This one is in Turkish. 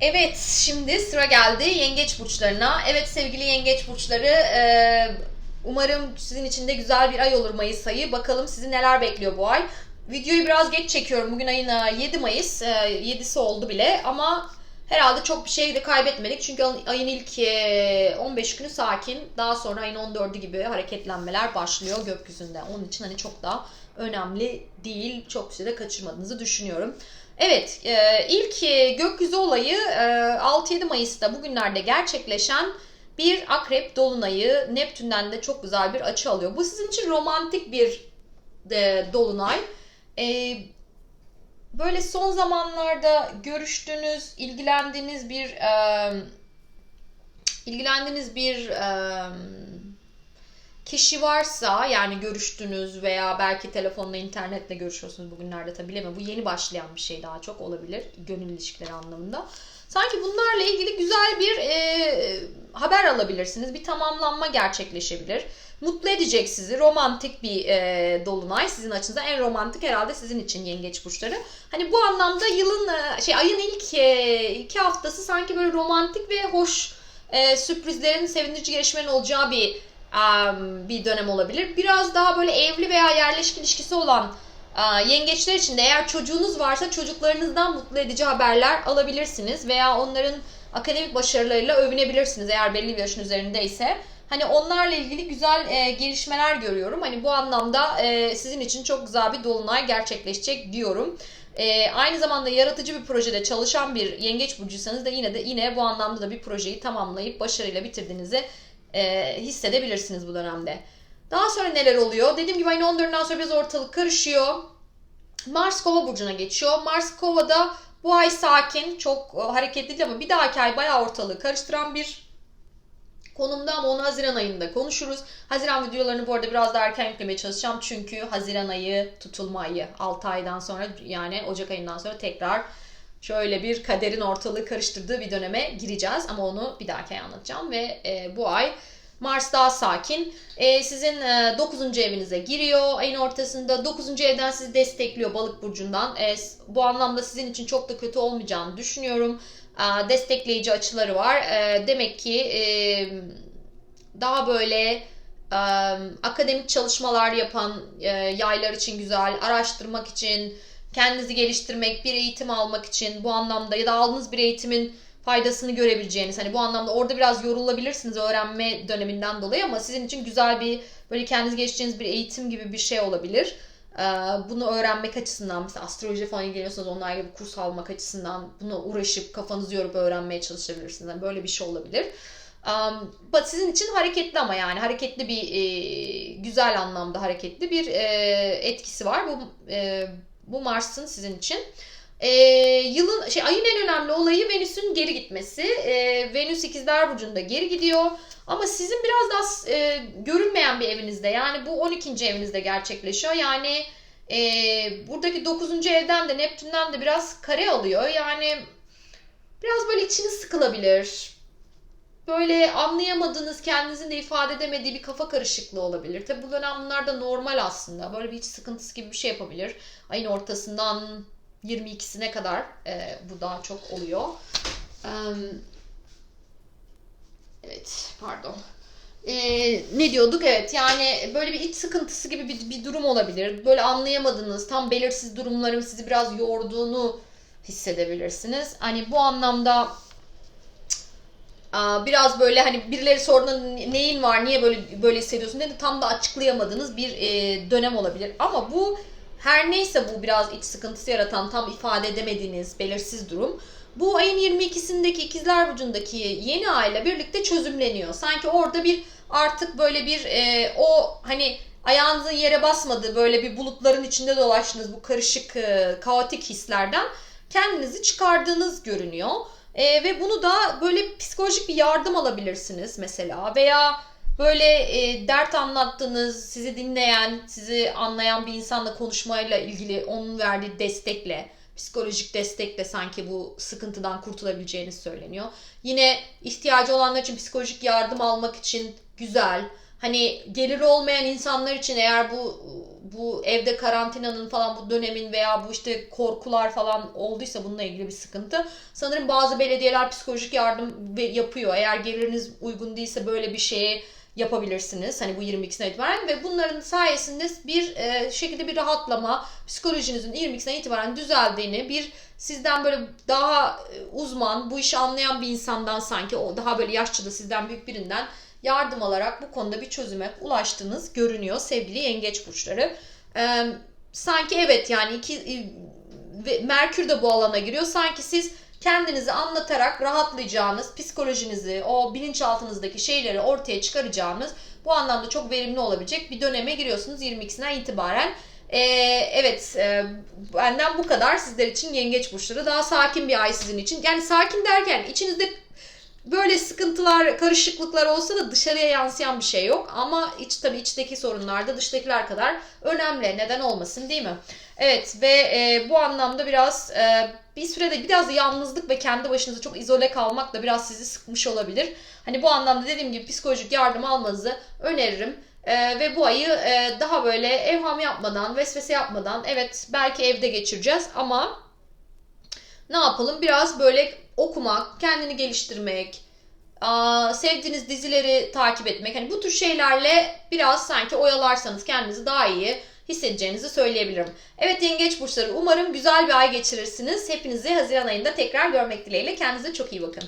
Evet, şimdi sıra geldi yengeç burçlarına. Evet sevgili yengeç burçları, e, umarım sizin için de güzel bir ay olur Mayıs ayı. Bakalım sizi neler bekliyor bu ay. Videoyu biraz geç çekiyorum. Bugün ayın e, 7 Mayıs, e, 7'si oldu bile ama herhalde çok bir şey de kaybetmedik. Çünkü ayın ilk e, 15 günü sakin. Daha sonra ayın 14'ü gibi hareketlenmeler başlıyor gökyüzünde. Onun için hani çok da önemli değil. Çok bir şey de kaçırmadığınızı düşünüyorum. Evet, e, ilk e, gökyüzü olayı e, 6-7 Mayıs'ta bugünlerde gerçekleşen bir akrep dolunayı Neptün'den de çok güzel bir açı alıyor. Bu sizin için romantik bir e, dolunay. E, böyle son zamanlarda görüştüğünüz, ilgilendiğiniz bir e, ilgilendiğiniz bir e, kişi varsa yani görüştünüz veya belki telefonla internetle görüşüyorsunuz bugünlerde tabi bilemem. Bu yeni başlayan bir şey daha çok olabilir gönül ilişkileri anlamında. Sanki bunlarla ilgili güzel bir e, haber alabilirsiniz. Bir tamamlanma gerçekleşebilir. Mutlu edecek sizi. Romantik bir e, dolunay sizin açınızda. En romantik herhalde sizin için yengeç burçları. Hani bu anlamda yılın e, şey ayın ilk e, iki haftası sanki böyle romantik ve hoş e, sürprizlerin, sevindirici gelişmelerin olacağı bir bir dönem olabilir. Biraz daha böyle evli veya yerleşik ilişkisi olan yengeçler için de eğer çocuğunuz varsa çocuklarınızdan mutlu edici haberler alabilirsiniz veya onların akademik başarılarıyla övünebilirsiniz eğer belli bir yaşın üzerindeyse. Hani onlarla ilgili güzel e, gelişmeler görüyorum. Hani bu anlamda e, sizin için çok güzel bir dolunay gerçekleşecek diyorum. E, aynı zamanda yaratıcı bir projede çalışan bir yengeç burcuysanız da yine de yine bu anlamda da bir projeyi tamamlayıp başarıyla bitirdiğinizi e, hissedebilirsiniz bu dönemde. Daha sonra neler oluyor? Dediğim gibi ayın 14'ünden sonra biraz ortalık karışıyor. Mars Kova burcuna geçiyor. Mars Kova'da bu ay sakin, çok e, hareketli değil ama bir dahaki ay bayağı ortalığı karıştıran bir konumda ama onu Haziran ayında konuşuruz. Haziran videolarını bu arada biraz daha erken yüklemeye çalışacağım. Çünkü Haziran ayı tutulma ayı. 6 aydan sonra yani Ocak ayından sonra tekrar şöyle bir kaderin ortalığı karıştırdığı bir döneme gireceğiz. Ama onu bir dahaki ay anlatacağım ve e, bu ay Mars daha sakin. E, sizin e, 9. evinize giriyor. Ayın ortasında 9. evden sizi destekliyor balık burcundan. E, bu anlamda sizin için çok da kötü olmayacağını düşünüyorum. E, destekleyici açıları var. E, demek ki e, daha böyle e, akademik çalışmalar yapan e, yaylar için güzel, araştırmak için, kendinizi geliştirmek, bir eğitim almak için bu anlamda ya da aldığınız bir eğitimin faydasını görebileceğiniz hani bu anlamda orada biraz yorulabilirsiniz öğrenme döneminden dolayı ama sizin için güzel bir böyle kendinizi geliştireceğiniz bir eğitim gibi bir şey olabilir. Ee, bunu öğrenmek açısından mesela astroloji falan ilgileniyorsanız onlar gibi kurs almak açısından buna uğraşıp kafanızı yorup öğrenmeye çalışabilirsiniz. Yani böyle bir şey olabilir. Um, sizin için hareketli ama yani hareketli bir e, güzel anlamda hareketli bir e, etkisi var. Bu e, bu Mars'ın sizin için. E, yılın şey ayın en önemli olayı Venüs'ün geri gitmesi. E, Venüs ikizler burcunda geri gidiyor. Ama sizin biraz daha e, görünmeyen bir evinizde yani bu 12. evinizde gerçekleşiyor. Yani e, buradaki 9. evden de Neptün'den de biraz kare alıyor. Yani biraz böyle içiniz sıkılabilir. Böyle anlayamadığınız, kendinizin de ifade edemediği bir kafa karışıklığı olabilir. Tabi bu dönem bunlar da normal aslında. Böyle bir iç sıkıntısı gibi bir şey yapabilir. Ayın ortasından 22'sine kadar e, bu daha çok oluyor. Evet, pardon. Ee, ne diyorduk? Evet yani böyle bir iç sıkıntısı gibi bir, bir durum olabilir. Böyle anlayamadığınız, tam belirsiz durumların sizi biraz yorduğunu hissedebilirsiniz. Hani bu anlamda biraz böyle hani birileri sorduğunda neyin var, niye böyle böyle hissediyorsun dedi tam da açıklayamadığınız bir e, dönem olabilir. Ama bu her neyse bu biraz iç sıkıntısı yaratan tam ifade edemediğiniz belirsiz durum. Bu ayın 22'sindeki ikizler burcundaki yeni ayla birlikte çözümleniyor. Sanki orada bir artık böyle bir e, o hani ayağınızın yere basmadığı böyle bir bulutların içinde dolaştığınız bu karışık e, kaotik hislerden kendinizi çıkardığınız görünüyor. E, ve bunu da böyle psikolojik bir yardım alabilirsiniz mesela veya böyle e, dert anlattığınız, sizi dinleyen, sizi anlayan bir insanla konuşmayla ilgili onun verdiği destekle, psikolojik destekle sanki bu sıkıntıdan kurtulabileceğiniz söyleniyor. Yine ihtiyacı olanlar için psikolojik yardım almak için güzel. Hani geliri olmayan insanlar için eğer bu bu evde karantinanın falan bu dönemin veya bu işte korkular falan olduysa bununla ilgili bir sıkıntı. Sanırım bazı belediyeler psikolojik yardım yapıyor. Eğer geliriniz uygun değilse böyle bir şeye yapabilirsiniz. Hani bu 22'sine itibaren ve bunların sayesinde bir e, şekilde bir rahatlama, psikolojinizin 22'sine itibaren düzeldiğini, bir sizden böyle daha e, uzman, bu işi anlayan bir insandan sanki o daha böyle yaşça da sizden büyük birinden yardım alarak bu konuda bir çözüme ulaştığınız görünüyor sevgili yengeç burçları. Ee, sanki evet yani iki e, Merkür de bu alana giriyor. Sanki siz kendinizi anlatarak rahatlayacağınız, psikolojinizi, o bilinçaltınızdaki şeyleri ortaya çıkaracağınız bu anlamda çok verimli olabilecek bir döneme giriyorsunuz 22'sinden itibaren. Ee, evet e, benden bu kadar sizler için yengeç burçları. Daha sakin bir ay sizin için. Yani sakin derken içinizde böyle sıkıntılar, karışıklıklar olsa da dışarıya yansıyan bir şey yok. Ama iç tabii içteki sorunlar da dıştakiler kadar önemli. Neden olmasın değil mi? Evet ve e, bu anlamda biraz e, bir sürede biraz yalnızlık ve kendi başınıza çok izole kalmak da biraz sizi sıkmış olabilir. Hani bu anlamda dediğim gibi psikolojik yardım almanızı öneririm. E, ve bu ayı e, daha böyle evham yapmadan, vesvese yapmadan evet belki evde geçireceğiz ama ne yapalım? Biraz böyle okumak, kendini geliştirmek, sevdiğiniz dizileri takip etmek. Hani bu tür şeylerle biraz sanki oyalarsanız kendinizi daha iyi hissedeceğinizi söyleyebilirim. Evet yengeç burçları umarım güzel bir ay geçirirsiniz. Hepinizi Haziran ayında tekrar görmek dileğiyle. Kendinize çok iyi bakın.